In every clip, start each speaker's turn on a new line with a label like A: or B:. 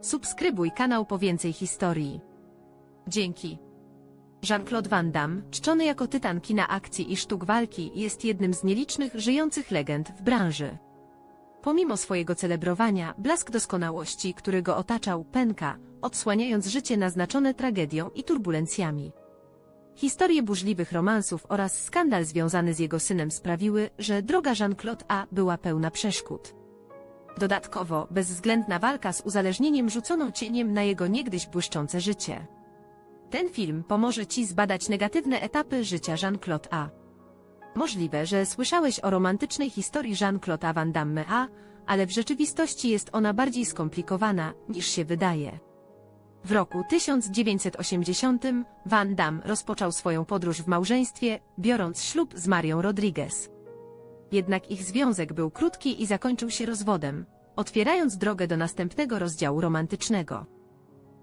A: Subskrybuj kanał po więcej historii. Dzięki. Jean-Claude Van Damme, czczony jako tytan kina akcji i sztuk walki, jest jednym z nielicznych żyjących legend w branży. Pomimo swojego celebrowania, blask doskonałości, który go otaczał, pęka, odsłaniając życie naznaczone tragedią i turbulencjami. Historie burzliwych romansów oraz skandal związany z jego synem sprawiły, że droga Jean-Claude A była pełna przeszkód. Dodatkowo, bezwzględna walka z uzależnieniem rzucono cieniem na jego niegdyś błyszczące życie. Ten film pomoże Ci zbadać negatywne etapy życia Jean-Claude A. Możliwe, że słyszałeś o romantycznej historii Jean-Claude'a Van Damme A, ale w rzeczywistości jest ona bardziej skomplikowana, niż się wydaje. W roku 1980 Van Damme rozpoczął swoją podróż w małżeństwie, biorąc ślub z Marią Rodriguez. Jednak ich związek był krótki i zakończył się rozwodem, otwierając drogę do następnego rozdziału romantycznego.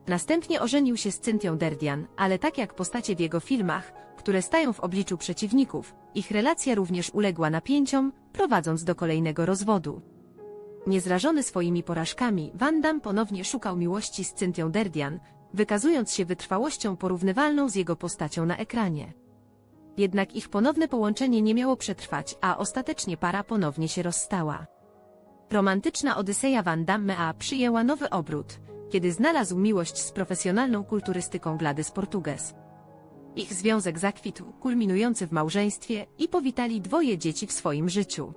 A: Następnie ożenił się z Cynthią Derdian, ale tak jak postacie w jego filmach, które stają w obliczu przeciwników, ich relacja również uległa napięciom, prowadząc do kolejnego rozwodu. Niezrażony swoimi porażkami, Van Damme ponownie szukał miłości z Cynthią Derdian, wykazując się wytrwałością porównywalną z jego postacią na ekranie. Jednak ich ponowne połączenie nie miało przetrwać, a ostatecznie para ponownie się rozstała. Romantyczna Odyseja Van Damme przyjęła nowy obrót, kiedy znalazł miłość z profesjonalną kulturystyką Gladys Portugues. Ich związek zakwitł, kulminujący w małżeństwie i powitali dwoje dzieci w swoim życiu.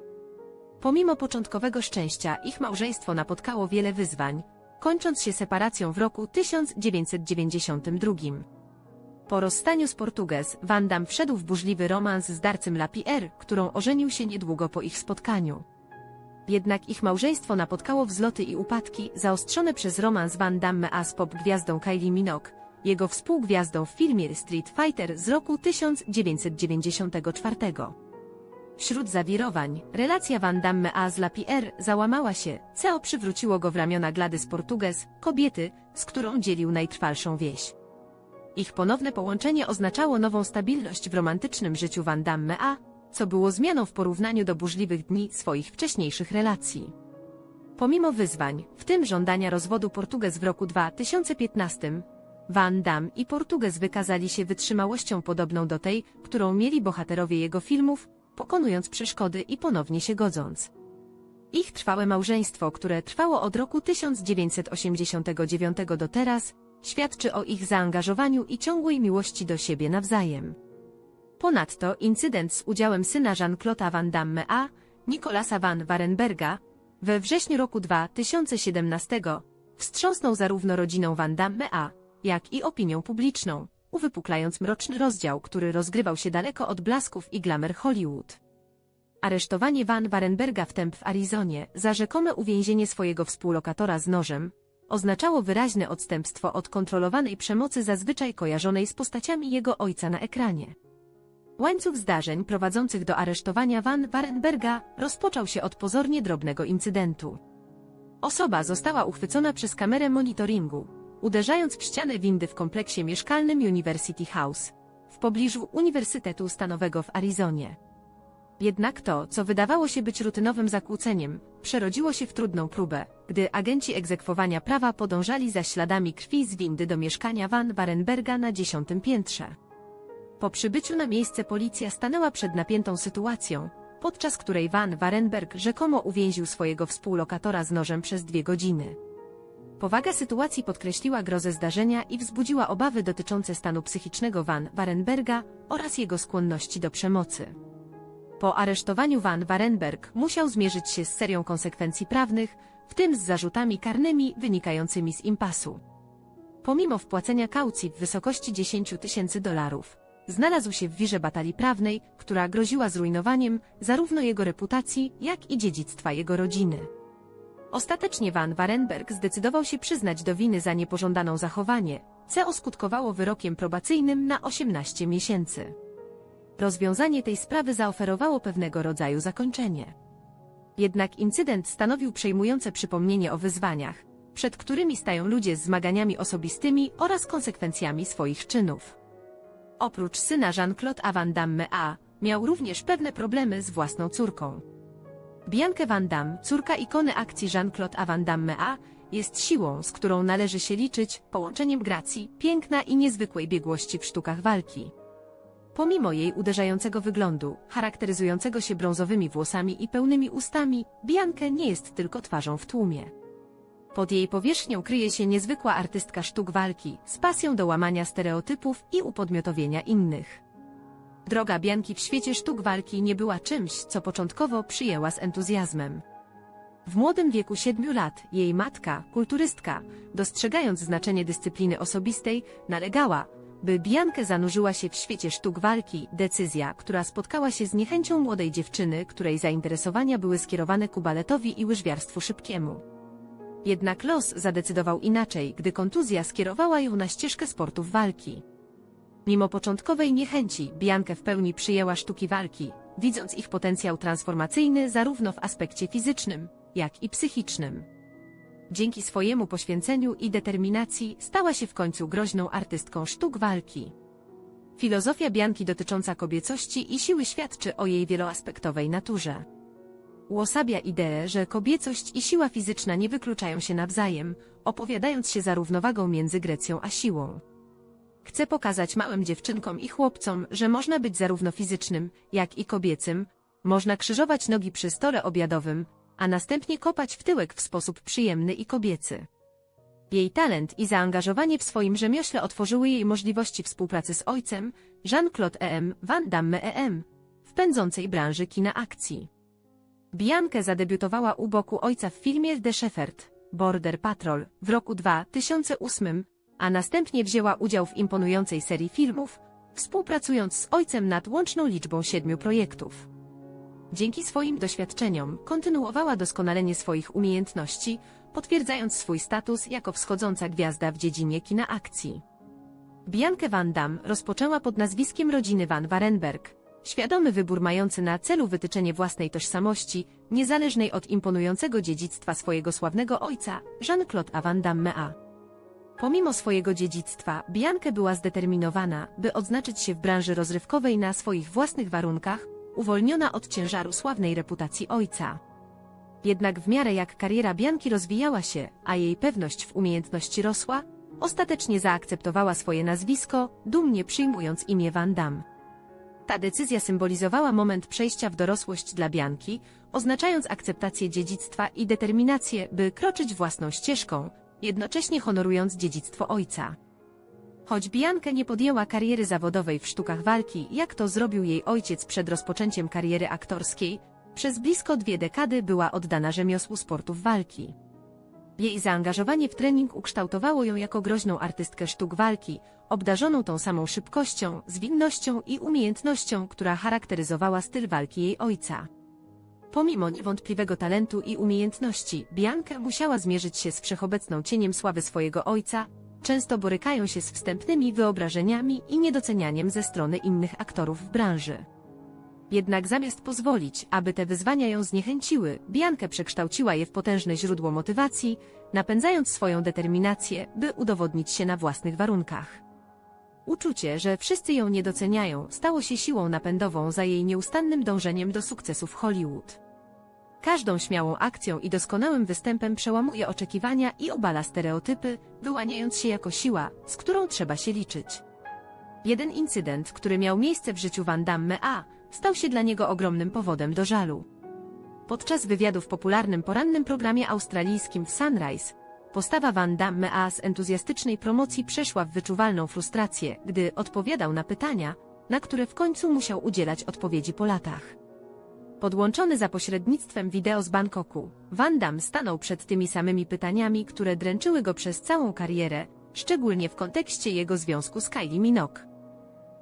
A: Pomimo początkowego szczęścia, ich małżeństwo napotkało wiele wyzwań, kończąc się separacją w roku 1992. Po rozstaniu z Portugues, Van Damme wszedł w burzliwy romans z Darcym Lapierre, którą ożenił się niedługo po ich spotkaniu. Jednak ich małżeństwo napotkało wzloty i upadki, zaostrzone przez romans Van Damme a z pop-gwiazdą Kylie Minogue, jego współgwiazdą w filmie Street Fighter z roku 1994. Wśród zawirowań, relacja Van Damme a z Lapierre załamała się, co przywróciło go w ramiona Gladys Portugues, kobiety, z którą dzielił najtrwalszą wieś. Ich ponowne połączenie oznaczało nową stabilność w romantycznym życiu Van Damme a, co było zmianą w porównaniu do burzliwych dni swoich wcześniejszych relacji. Pomimo wyzwań, w tym żądania rozwodu Portugues w roku 2015, Van Damme i Portugues wykazali się wytrzymałością podobną do tej, którą mieli bohaterowie jego filmów, pokonując przeszkody i ponownie się godząc. Ich trwałe małżeństwo, które trwało od roku 1989 do teraz, świadczy o ich zaangażowaniu i ciągłej miłości do siebie nawzajem. Ponadto incydent z udziałem syna Jean-Claude'a Van Damme a Nicolasa Van Warenberga we wrześniu roku 2017 wstrząsnął zarówno rodziną Van Damme a, jak i opinią publiczną, uwypuklając mroczny rozdział, który rozgrywał się daleko od blasków i glamour Hollywood. Aresztowanie Van Warenberga w Temp w Arizonie za rzekome uwięzienie swojego współlokatora z nożem oznaczało wyraźne odstępstwo od kontrolowanej przemocy zazwyczaj kojarzonej z postaciami jego ojca na ekranie. Łańcuch zdarzeń prowadzących do aresztowania Van Warenberga rozpoczął się od pozornie drobnego incydentu. Osoba została uchwycona przez kamerę monitoringu, uderzając w ścianę windy w kompleksie mieszkalnym University House, w pobliżu Uniwersytetu Stanowego w Arizonie. Jednak to, co wydawało się być rutynowym zakłóceniem, przerodziło się w trudną próbę, gdy agenci egzekwowania prawa podążali za śladami krwi z windy do mieszkania Van Warenberga na dziesiątym piętrze. Po przybyciu na miejsce policja stanęła przed napiętą sytuacją, podczas której Van Warenberg rzekomo uwięził swojego współlokatora z nożem przez dwie godziny. Powaga sytuacji podkreśliła grozę zdarzenia i wzbudziła obawy dotyczące stanu psychicznego Van Warenberga oraz jego skłonności do przemocy. Po aresztowaniu Van Warenberg musiał zmierzyć się z serią konsekwencji prawnych, w tym z zarzutami karnymi wynikającymi z impasu. Pomimo wpłacenia kaucji w wysokości 10 tysięcy dolarów, znalazł się w wirze batalii prawnej, która groziła zrujnowaniem zarówno jego reputacji, jak i dziedzictwa jego rodziny. Ostatecznie Van Warenberg zdecydował się przyznać do winy za niepożądaną zachowanie, co oskutkowało wyrokiem probacyjnym na 18 miesięcy. Rozwiązanie tej sprawy zaoferowało pewnego rodzaju zakończenie. Jednak incydent stanowił przejmujące przypomnienie o wyzwaniach, przed którymi stają ludzie z zmaganiami osobistymi oraz konsekwencjami swoich czynów. Oprócz syna Jean-Claude Van Damme A, miał również pewne problemy z własną córką. Biankę Van Damme, córka ikony akcji Jean-Claude Van Damme A, jest siłą, z którą należy się liczyć, połączeniem gracji, piękna i niezwykłej biegłości w sztukach walki. Pomimo jej uderzającego wyglądu, charakteryzującego się brązowymi włosami i pełnymi ustami, Biankę nie jest tylko twarzą w tłumie. Pod jej powierzchnią kryje się niezwykła artystka sztuk walki, z pasją do łamania stereotypów i upodmiotowienia innych. Droga Bianki w świecie sztuk walki nie była czymś, co początkowo przyjęła z entuzjazmem. W młodym wieku siedmiu lat jej matka, kulturystka, dostrzegając znaczenie dyscypliny osobistej, nalegała, by Biankę zanurzyła się w świecie sztuk walki, decyzja, która spotkała się z niechęcią młodej dziewczyny, której zainteresowania były skierowane ku baletowi i łyżwiarstwu szybkiemu. Jednak los zadecydował inaczej, gdy kontuzja skierowała ją na ścieżkę sportów walki. Mimo początkowej niechęci, Biankę w pełni przyjęła sztuki walki, widząc ich potencjał transformacyjny zarówno w aspekcie fizycznym, jak i psychicznym. Dzięki swojemu poświęceniu i determinacji stała się w końcu groźną artystką sztuk walki. Filozofia Bianki dotycząca kobiecości i siły świadczy o jej wieloaspektowej naturze. Uosabia ideę, że kobiecość i siła fizyczna nie wykluczają się nawzajem, opowiadając się za równowagą między Grecją a siłą. Chce pokazać małym dziewczynkom i chłopcom, że można być zarówno fizycznym, jak i kobiecym, można krzyżować nogi przy stole obiadowym, a następnie kopać w tyłek w sposób przyjemny i kobiecy. Jej talent i zaangażowanie w swoim rzemiośle otworzyły jej możliwości współpracy z ojcem, Jean-Claude E.M. Van Damme E.M., w pędzącej branży kina akcji. Biankę zadebiutowała u boku ojca w filmie The Shepherd, Border Patrol, w roku 2008, a następnie wzięła udział w imponującej serii filmów, współpracując z ojcem nad łączną liczbą siedmiu projektów. Dzięki swoim doświadczeniom kontynuowała doskonalenie swoich umiejętności, potwierdzając swój status jako wschodząca gwiazda w dziedzinie kina akcji. Biankę Van Damme rozpoczęła pod nazwiskiem rodziny Van Warenberg, świadomy wybór mający na celu wytyczenie własnej tożsamości, niezależnej od imponującego dziedzictwa swojego sławnego ojca, Jean-Claude Van Damme A. Pomimo swojego dziedzictwa, Biankę była zdeterminowana, by odznaczyć się w branży rozrywkowej na swoich własnych warunkach, uwolniona od ciężaru sławnej reputacji ojca. Jednak w miarę jak kariera Bianki rozwijała się, a jej pewność w umiejętności rosła, ostatecznie zaakceptowała swoje nazwisko, dumnie przyjmując imię Van Damme. Ta decyzja symbolizowała moment przejścia w dorosłość dla Bianki, oznaczając akceptację dziedzictwa i determinację, by kroczyć własną ścieżką, jednocześnie honorując dziedzictwo ojca. Choć Biankę nie podjęła kariery zawodowej w sztukach walki, jak to zrobił jej ojciec przed rozpoczęciem kariery aktorskiej, przez blisko dwie dekady była oddana rzemiosłu sportów walki. Jej zaangażowanie w trening ukształtowało ją jako groźną artystkę sztuk walki, obdarzoną tą samą szybkością, zwinnością i umiejętnością, która charakteryzowała styl walki jej ojca. Pomimo niewątpliwego talentu i umiejętności, Bianca musiała zmierzyć się z wszechobecną cieniem sławy swojego ojca, często borykają się z wstępnymi wyobrażeniami i niedocenianiem ze strony innych aktorów w branży. Jednak zamiast pozwolić, aby te wyzwania ją zniechęciły, Biankę przekształciła je w potężne źródło motywacji, napędzając swoją determinację, by udowodnić się na własnych warunkach. Uczucie, że wszyscy ją nie doceniają, stało się siłą napędową za jej nieustannym dążeniem do sukcesu w Hollywood. Każdą śmiałą akcją i doskonałym występem przełamuje oczekiwania i obala stereotypy, wyłaniając się jako siła, z którą trzeba się liczyć. Jeden incydent, który miał miejsce w życiu Van Damme A, stał się dla niego ogromnym powodem do żalu. Podczas wywiadu w popularnym porannym programie australijskim Sunrise, postawa Van Damme A z entuzjastycznej promocji przeszła w wyczuwalną frustrację, gdy odpowiadał na pytania, na które w końcu musiał udzielać odpowiedzi po latach. Podłączony za pośrednictwem wideo z Bangkoku, Van Damme stanął przed tymi samymi pytaniami, które dręczyły go przez całą karierę, szczególnie w kontekście jego związku z Kylie Minogue.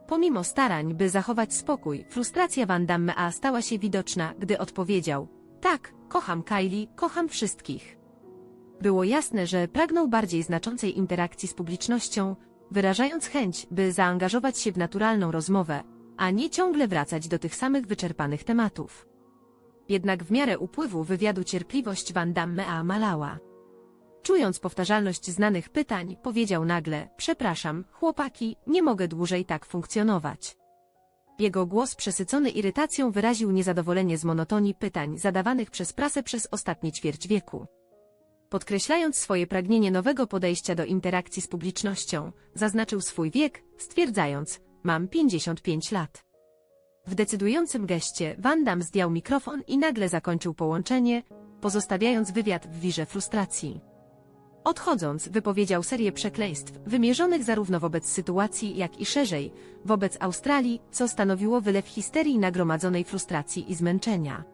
A: Pomimo starań, by zachować spokój, frustracja Van Damme stała się widoczna, gdy odpowiedział Tak, kocham Kylie, kocham wszystkich. Było jasne, że pragnął bardziej znaczącej interakcji z publicznością, wyrażając chęć, by zaangażować się w naturalną rozmowę, a nie ciągle wracać do tych samych wyczerpanych tematów. Jednak w miarę upływu wywiadu cierpliwość Van Damme A malała. Czując powtarzalność znanych pytań, powiedział nagle, przepraszam, chłopaki, nie mogę dłużej tak funkcjonować. Jego głos przesycony irytacją wyraził niezadowolenie z monotonii pytań zadawanych przez prasę przez ostatnie ćwierć wieku. Podkreślając swoje pragnienie nowego podejścia do interakcji z publicznością, zaznaczył swój wiek, stwierdzając, mam 55 lat. W decydującym geście Van Damme zdjął mikrofon i nagle zakończył połączenie, pozostawiając wywiad w wirze frustracji. Odchodząc, wypowiedział serię przekleństw, wymierzonych zarówno wobec sytuacji, jak i szerzej, wobec Australii, co stanowiło wylew histerii nagromadzonej frustracji i zmęczenia.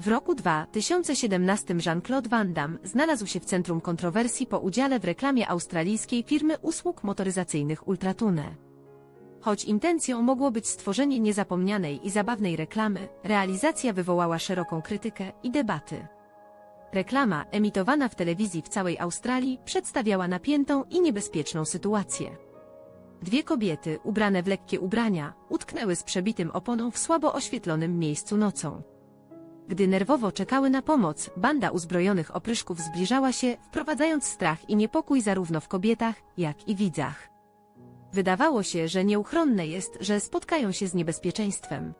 A: W roku 2017 Jean-Claude Van Damme znalazł się w centrum kontrowersji po udziale w reklamie australijskiej firmy usług motoryzacyjnych Ultratune. Choć intencją mogło być stworzenie niezapomnianej i zabawnej reklamy, realizacja wywołała szeroką krytykę i debaty. Reklama, emitowana w telewizji w całej Australii, przedstawiała napiętą i niebezpieczną sytuację. Dwie kobiety, ubrane w lekkie ubrania, utknęły z przebitym oponą w słabo oświetlonym miejscu nocą. Gdy nerwowo czekały na pomoc, banda uzbrojonych opryszków zbliżała się, wprowadzając strach i niepokój zarówno w kobietach, jak i widzach. Wydawało się, że nieuchronne jest, że spotkają się z niebezpieczeństwem.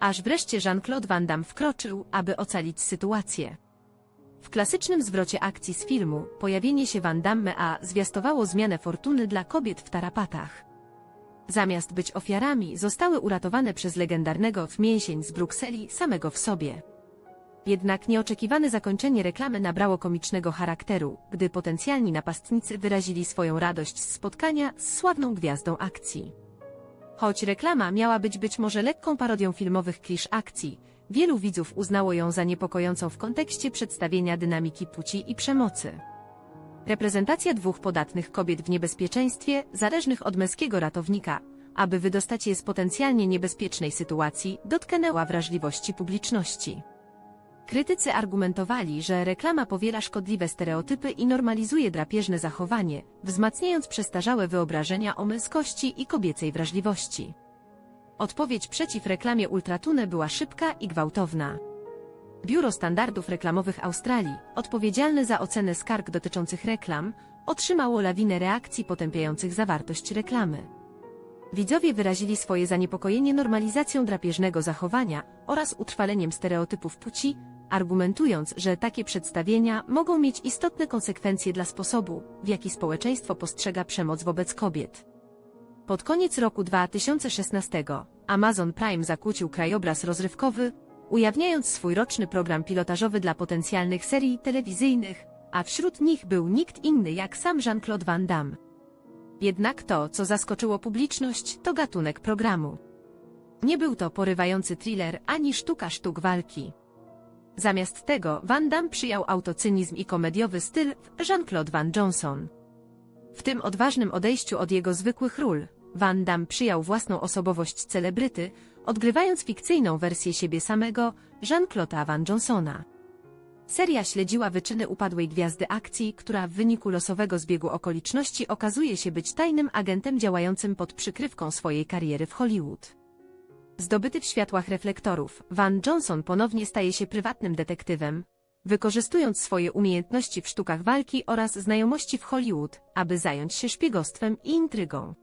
A: Aż wreszcie Jean-Claude Van Damme wkroczył, aby ocalić sytuację. W klasycznym zwrocie akcji z filmu, pojawienie się Van Damme a zwiastowało zmianę fortuny dla kobiet w tarapatach. Zamiast być ofiarami, zostały uratowane przez legendarnego mięsień z Brukseli samego w sobie. Jednak nieoczekiwane zakończenie reklamy nabrało komicznego charakteru, gdy potencjalni napastnicy wyrazili swoją radość z spotkania z sławną gwiazdą akcji. Choć reklama miała być być może lekką parodią filmowych klisz akcji, wielu widzów uznało ją za niepokojącą w kontekście przedstawienia dynamiki płci i przemocy. Reprezentacja dwóch podatnych kobiet w niebezpieczeństwie, zależnych od męskiego ratownika, aby wydostać je z potencjalnie niebezpiecznej sytuacji, dotknęła wrażliwości publiczności. Krytycy argumentowali, że reklama powiela szkodliwe stereotypy i normalizuje drapieżne zachowanie, wzmacniając przestarzałe wyobrażenia o męskości i kobiecej wrażliwości. Odpowiedź przeciw reklamie Ultratune była szybka i gwałtowna. Biuro Standardów Reklamowych Australii, odpowiedzialne za ocenę skarg dotyczących reklam, otrzymało lawinę reakcji potępiających zawartość reklamy. Widzowie wyrazili swoje zaniepokojenie normalizacją drapieżnego zachowania oraz utrwaleniem stereotypów płci, argumentując, że takie przedstawienia mogą mieć istotne konsekwencje dla sposobu, w jaki społeczeństwo postrzega przemoc wobec kobiet. Pod koniec roku 2016 Amazon Prime zakłócił krajobraz rozrywkowy, ujawniając swój roczny program pilotażowy dla potencjalnych serii telewizyjnych, a wśród nich był nikt inny jak sam Jean-Claude Van Damme. Jednak to, co zaskoczyło publiczność, to gatunek programu. Nie był to porywający thriller ani sztuka sztuk walki. Zamiast tego Van Damme przyjął autocynizm i komediowy styl Jean-Claude Van Johnson. W tym odważnym odejściu od jego zwykłych ról, Van Damme przyjął własną osobowość celebryty, odgrywając fikcyjną wersję siebie samego, Jean-Claude'a Van Johnsona. Seria śledziła wyczyny upadłej gwiazdy akcji, która w wyniku losowego zbiegu okoliczności okazuje się być tajnym agentem działającym pod przykrywką swojej kariery w Hollywood. Zdobyty w światłach reflektorów, Van Johnson ponownie staje się prywatnym detektywem, wykorzystując swoje umiejętności w sztukach walki oraz znajomości w Hollywood, aby zająć się szpiegostwem i intrygą.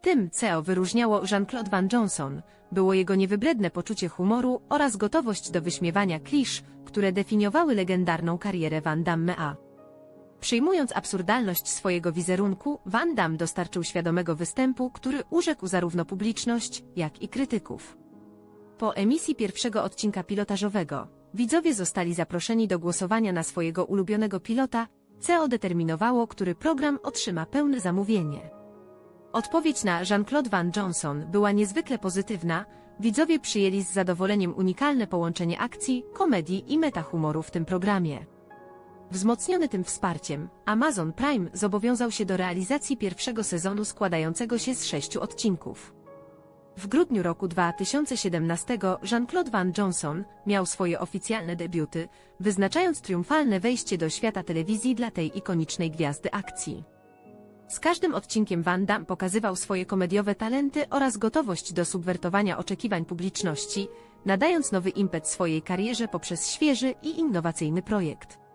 A: Tym, co wyróżniało Jean-Claude Van Johnson, było jego niewybredne poczucie humoru oraz gotowość do wyśmiewania klisz, które definiowały legendarną karierę Van Damme. Przyjmując absurdalność swojego wizerunku, Van Damme dostarczył świadomego występu, który urzekł zarówno publiczność, jak i krytyków. Po emisji pierwszego odcinka pilotażowego, widzowie zostali zaproszeni do głosowania na swojego ulubionego pilota, co determinowało, który program otrzyma pełne zamówienie. Odpowiedź na Jean-Claude Van Johnson była niezwykle pozytywna, widzowie przyjęli z zadowoleniem unikalne połączenie akcji, komedii i metahumoru w tym programie. Wzmocniony tym wsparciem, Amazon Prime zobowiązał się do realizacji pierwszego sezonu składającego się z sześciu odcinków. W grudniu roku 2017 Jean-Claude Van Johnson miał swoje oficjalne debiuty, wyznaczając triumfalne wejście do świata telewizji dla tej ikonicznej gwiazdy akcji. Z każdym odcinkiem Van Damme pokazywał swoje komediowe talenty oraz gotowość do subwertowania oczekiwań publiczności, nadając nowy impet swojej karierze poprzez świeży i innowacyjny projekt.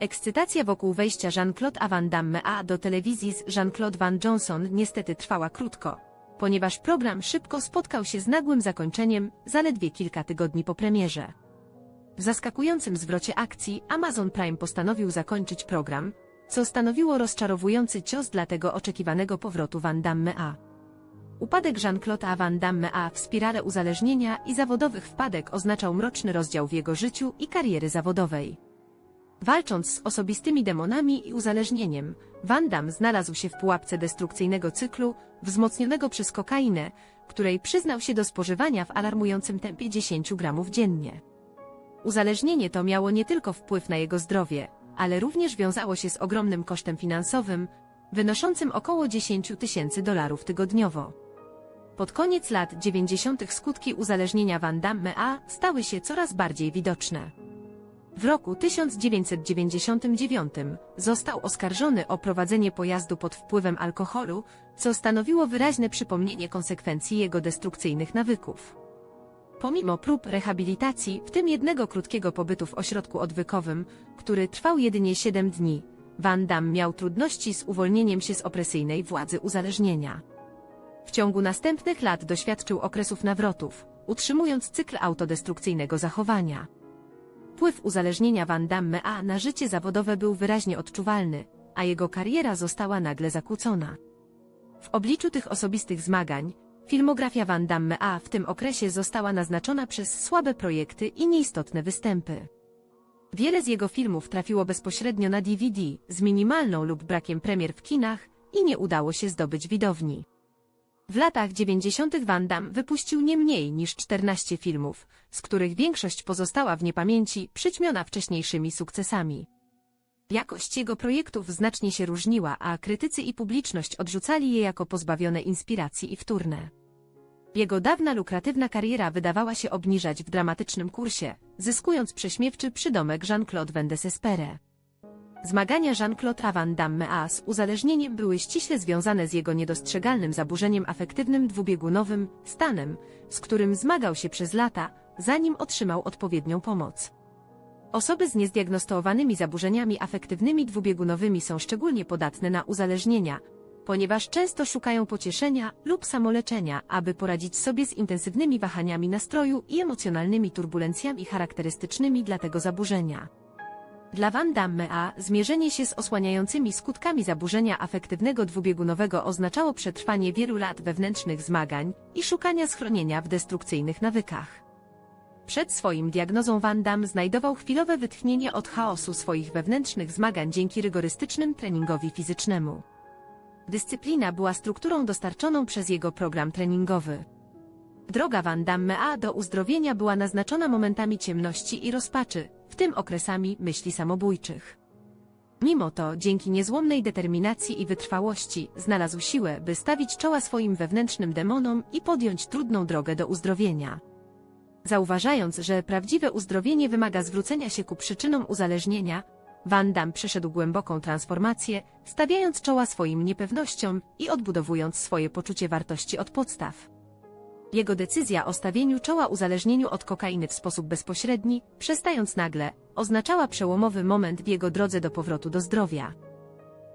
A: Ekscytacja wokół wejścia Jean-Claude Van Damme a do telewizji z Jean-Claude Van Johnson niestety trwała krótko, ponieważ program szybko spotkał się z nagłym zakończeniem zaledwie kilka tygodni po premierze. W zaskakującym zwrocie akcji Amazon Prime postanowił zakończyć program, co stanowiło rozczarowujący cios dla tego oczekiwanego powrotu Van Damme A. Upadek Jean-Claude'a Van Damme A w spirale uzależnienia i zawodowych wpadek oznaczał mroczny rozdział w jego życiu i kariery zawodowej. Walcząc z osobistymi demonami i uzależnieniem, Van Damme znalazł się w pułapce destrukcyjnego cyklu, wzmocnionego przez kokainę, której przyznał się do spożywania w alarmującym tempie 10 gramów dziennie. Uzależnienie to miało nie tylko wpływ na jego zdrowie, ale również wiązało się z ogromnym kosztem finansowym, wynoszącym około 10 tysięcy dolarów tygodniowo. Pod koniec lat 90. skutki uzależnienia Van Damme A stały się coraz bardziej widoczne. W roku 1999 został oskarżony o prowadzenie pojazdu pod wpływem alkoholu, co stanowiło wyraźne przypomnienie konsekwencji jego destrukcyjnych nawyków. Pomimo prób rehabilitacji, w tym jednego krótkiego pobytu w ośrodku odwykowym, który trwał jedynie 7 dni, Van Damme miał trudności z uwolnieniem się z opresyjnej władzy uzależnienia. W ciągu następnych lat doświadczył okresów nawrotów, utrzymując cykl autodestrukcyjnego zachowania. Wpływ uzależnienia Van Damme A na życie zawodowe był wyraźnie odczuwalny, a jego kariera została nagle zakłócona. W obliczu tych osobistych zmagań, filmografia Van Damme A w tym okresie została naznaczona przez słabe projekty i nieistotne występy. Wiele z jego filmów trafiło bezpośrednio na DVD, z minimalną lub brakiem premier w kinach i nie udało się zdobyć widowni. W latach 90. Van Damme wypuścił nie mniej niż 14 filmów, z których większość pozostała w niepamięci, przyćmiona wcześniejszymi sukcesami. Jakość jego projektów znacznie się różniła, a krytycy i publiczność odrzucali je jako pozbawione inspiracji i wtórne. Jego dawna lukratywna kariera wydawała się obniżać w dramatycznym kursie, zyskując prześmiewczy przydomek Jean-Claude Van. Zmagania Jean-Claude Van Damme z uzależnieniem były ściśle związane z jego niedostrzegalnym zaburzeniem afektywnym dwubiegunowym, stanem, z którym zmagał się przez lata, zanim otrzymał odpowiednią pomoc. Osoby z niezdiagnostowanymi zaburzeniami afektywnymi dwubiegunowymi są szczególnie podatne na uzależnienia, ponieważ często szukają pocieszenia lub samoleczenia, aby poradzić sobie z intensywnymi wahaniami nastroju i emocjonalnymi turbulencjami charakterystycznymi dla tego zaburzenia. Dla Van Damme A zmierzenie się z osłaniającymi skutkami zaburzenia afektywnego dwubiegunowego oznaczało przetrwanie wielu lat wewnętrznych zmagań i szukania schronienia w destrukcyjnych nawykach. Przed swoim diagnozą Van Damme znajdował chwilowe wytchnienie od chaosu swoich wewnętrznych zmagań dzięki rygorystycznym treningowi fizycznemu. Dyscyplina była strukturą dostarczoną przez jego program treningowy. Droga Van Damme A do uzdrowienia była naznaczona momentami ciemności i rozpaczy, w tym okresami myśli samobójczych. Mimo to, dzięki niezłomnej determinacji i wytrwałości, znalazł siłę, by stawić czoła swoim wewnętrznym demonom i podjąć trudną drogę do uzdrowienia. Zauważając, że prawdziwe uzdrowienie wymaga zwrócenia się ku przyczynom uzależnienia, Van Damme przeszedł głęboką transformację, stawiając czoła swoim niepewnościom i odbudowując swoje poczucie wartości od podstaw. Jego decyzja o stawieniu czoła uzależnieniu od kokainy w sposób bezpośredni, przestając nagle, oznaczała przełomowy moment w jego drodze do powrotu do zdrowia.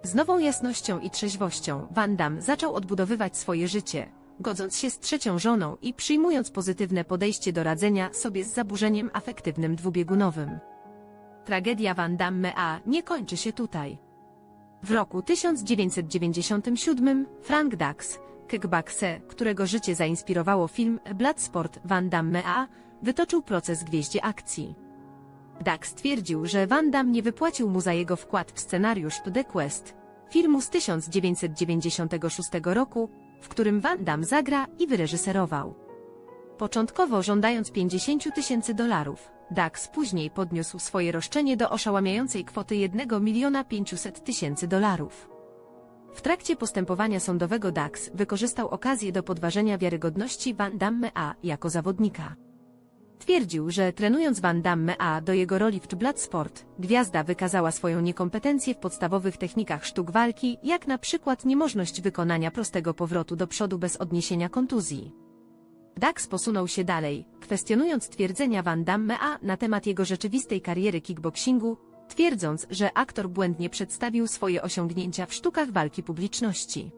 A: Z nową jasnością i trzeźwością Van Damme zaczął odbudowywać swoje życie, godząc się z trzecią żoną i przyjmując pozytywne podejście do radzenia sobie z zaburzeniem afektywnym dwubiegunowym. Tragedia Van Damme A nie kończy się tutaj. W roku 1997 Frank Dax, Kickbackse, którego życie zainspirowało film Bloodsport Van Damme A, wytoczył proces gwieździe akcji. Dax stwierdził, że Van Damme nie wypłacił mu za jego wkład w scenariusz The Quest, filmu z 1996 roku, w którym Van Damme zagra i wyreżyserował. Początkowo żądając 50 tysięcy dolarów, Dax później podniósł swoje roszczenie do oszałamiającej kwoty 1 miliona 500 tysięcy dolarów. W trakcie postępowania sądowego Dax wykorzystał okazję do podważenia wiarygodności Van Damme A jako zawodnika. Twierdził, że trenując Van Damme A do jego roli w Bloodsport, gwiazda wykazała swoją niekompetencję w podstawowych technikach sztuk walki, jak na przykład niemożność wykonania prostego powrotu do przodu bez odniesienia kontuzji. Dax posunął się dalej, kwestionując twierdzenia Van Damme A na temat jego rzeczywistej kariery kickboxingu, twierdząc, że aktor błędnie przedstawił swoje osiągnięcia w sztukach walki publiczności.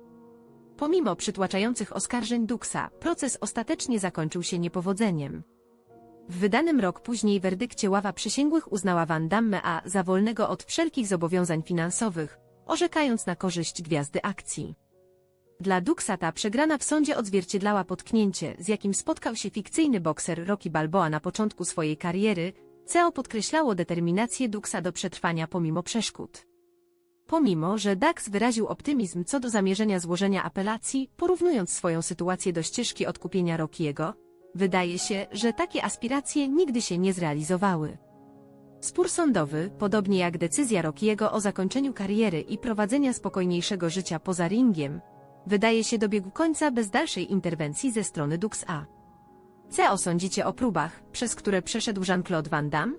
A: Pomimo przytłaczających oskarżeń Duxa, proces ostatecznie zakończył się niepowodzeniem. W wydanym rok później werdykcie ława przysięgłych uznała Van Damme a za wolnego od wszelkich zobowiązań finansowych, orzekając na korzyść gwiazdy akcji. Dla Duxa ta przegrana w sądzie odzwierciedlała potknięcie, z jakim spotkał się fikcyjny bokser Rocky Balboa na początku swojej kariery, CEO podkreślało determinację Duxa do przetrwania pomimo przeszkód. Pomimo, że Dax wyraził optymizm co do zamierzenia złożenia apelacji, porównując swoją sytuację do ścieżki odkupienia Rockiego, wydaje się, że takie aspiracje nigdy się nie zrealizowały. Spór sądowy, podobnie jak decyzja Rockiego o zakończeniu kariery i prowadzenia spokojniejszego życia poza ringiem, wydaje się dobiegł końca bez dalszej interwencji ze strony Dux A. Co sądzicie o próbach, przez które przeszedł Jean-Claude Van Damme?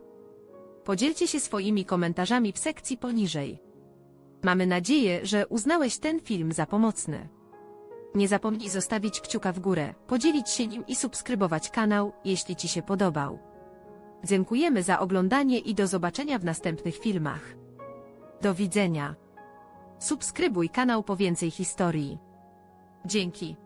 A: Podzielcie się swoimi komentarzami w sekcji poniżej. Mamy nadzieję, że uznałeś ten film za pomocny. Nie zapomnij zostawić kciuka w górę, podzielić się nim i subskrybować kanał, jeśli Ci się podobał. Dziękujemy za oglądanie i do zobaczenia w następnych filmach. Do widzenia. Subskrybuj kanał po więcej historii. Dzięki.